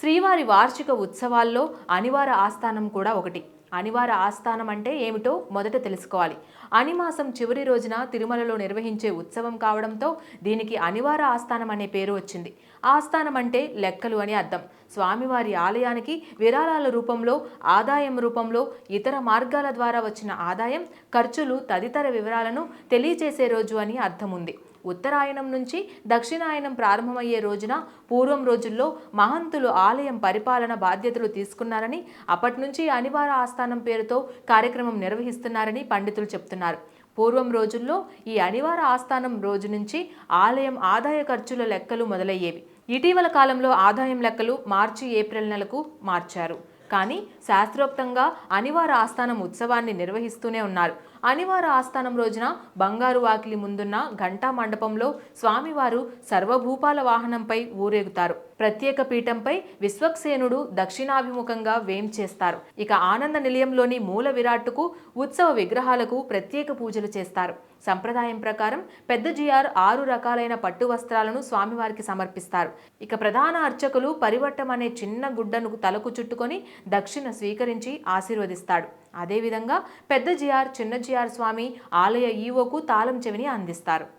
శ్రీవారి వార్షిక ఉత్సవాల్లో అనివార ఆస్థానం కూడా ఒకటి. అనివార ఆస్థానం అంటే ఏమిటో మొదట తెలుసుకోవాలి. అనిమాసం చివరి రోజున తిరుమలలో నిర్వహించే ఉత్సవం కావడంతో దీనికి అనివార ఆస్థానం అనే పేరు వచ్చింది. ఆస్థానం అంటే లెక్కలు అని అర్థం. స్వామివారి ఆలయానికి విరాళాల రూపంలో ఆదాయం రూపంలో ఇతర మార్గాల ద్వారా వచ్చిన ఆదాయం ఖర్చులు తదితర వివరాలను తెలియజేసే రోజు అని అర్థం ఉంది ఉత్తరాయణం నుంచి దక్షిణాయనం ప్రారంభమయ్యే రోజున పూర్వం రోజుల్లో మహంతులు ఆలయం పరిపాలన బాధ్యతలు తీసుకున్నారని అప్పటి నుంచి అనివార ఆస్థానం పేరుతో కార్యక్రమం నిర్వహిస్తున్నారని పండితులు చెప్తున్నారు. పూర్వం రోజుల్లో ఈ అనివార ఆస్థానం రోజు నుంచి ఆలయం ఆదాయ ఖర్చుల లెక్కలు మొదలయ్యేవి. ఇటీవల కాలంలో ఆదాయం లెక్కలు మార్చి ఏప్రిల్ నెలకు మార్చారు. కానీ శాస్త్రోక్తంగా అనివార ఆస్థానం ఉత్సవాన్ని నిర్వహిస్తూనే ఉన్నారు. అనివార ఆస్థానం రోజున బంగారు వాకిలి ముందున్న ఘంటా మండపంలో స్వామివారు సర్వభూపాల వాహనంపై ఊరేగుతారు. ప్రత్యేక పీఠంపై విశ్వక్సేనుడు దక్షిణాభిముఖంగా వేం చేస్తారు. ఇక ఆనంద నిలయంలోని మూల విరాట్టుకు ఉత్సవ విగ్రహాలకు ప్రత్యేక పూజలు చేస్తారు. సంప్రదాయం ప్రకారం పెద్ద జిఆర్ ఆరు రకాలైన పట్టు వస్త్రాలను స్వామివారికి సమర్పిస్తారు. ఇక ప్రధాన అర్చకులు పరివట్టం అనే చిన్న గుడ్డను తలకు చుట్టుకొని దక్షిణ స్వీకరించి ఆశీర్వదిస్తాడు. అదేవిధంగా పెద్ద జిఆర్ చిన్న జిఆర్ స్వామి ఆలయ ఈవోకు తాళం చెవిని అందిస్తారు.